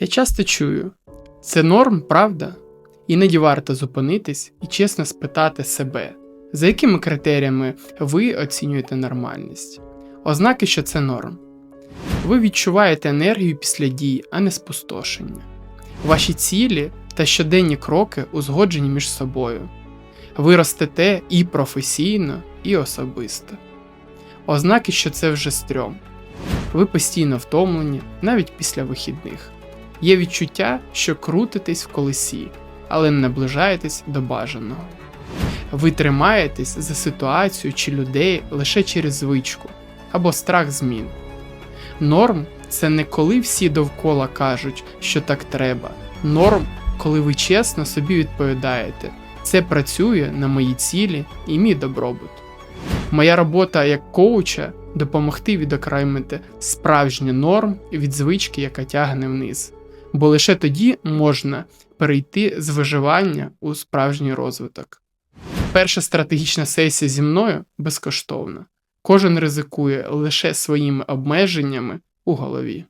Я часто чую, це норм, правда? Іноді варто зупинитись і чесно спитати себе, за якими критеріями ви оцінюєте нормальність. Ознаки, що це норм. Ви відчуваєте енергію після дій, а не спустошення. Ваші цілі та щоденні кроки узгоджені між собою. Ви ростете і професійно, і особисто. Ознаки, що це вже стрьом. Ви постійно втомлені, навіть після вихідних. Є відчуття, що крутитесь в колесі, але наближаєтесь до бажаного. Ви тримаєтесь за ситуацію чи людей лише через звичку або страх змін. Норм це не коли всі довкола кажуть, що так треба. Норм, коли ви чесно собі відповідаєте, це працює на мої цілі і мій добробут. Моя робота як коуча допомогти відокремити справжній норм від звички, яка тягне вниз. Бо лише тоді можна перейти з виживання у справжній розвиток. Перша стратегічна сесія зі мною безкоштовна. Кожен ризикує лише своїми обмеженнями у голові.